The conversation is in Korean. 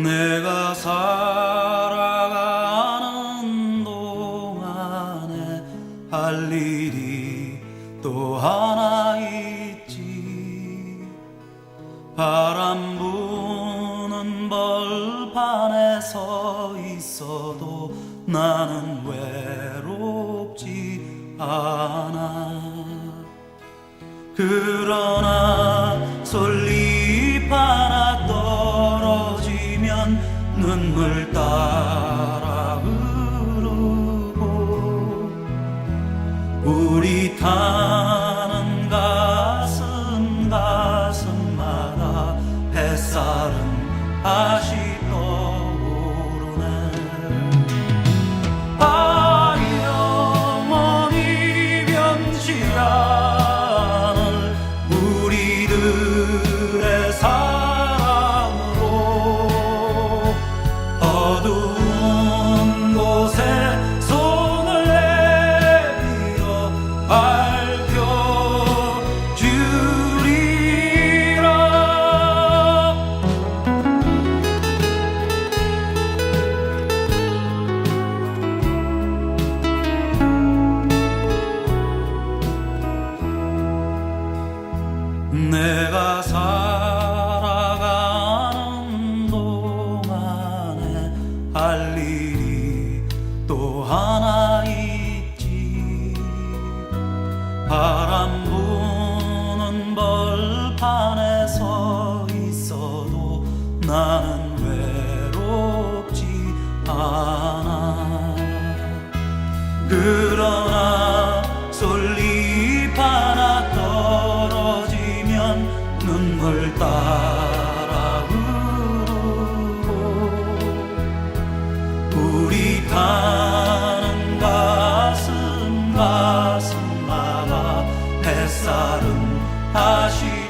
내가 살아가는 동안에 할 일이 또 하나 있지. 바람 부는 벌판에 서 있어도 나는 외롭지 않아. 그러나 눈물 따라 흐르고 우리 타는 가슴 가슴마다 햇살은 다시 떠오르네. 아 영원히 변치 않을 우리들의 사 할 일이 또 하나 있지. 바람 부는 벌판에 서 있어도 나는 외롭지 않아. 그런 가슴 남아 햇살은 다시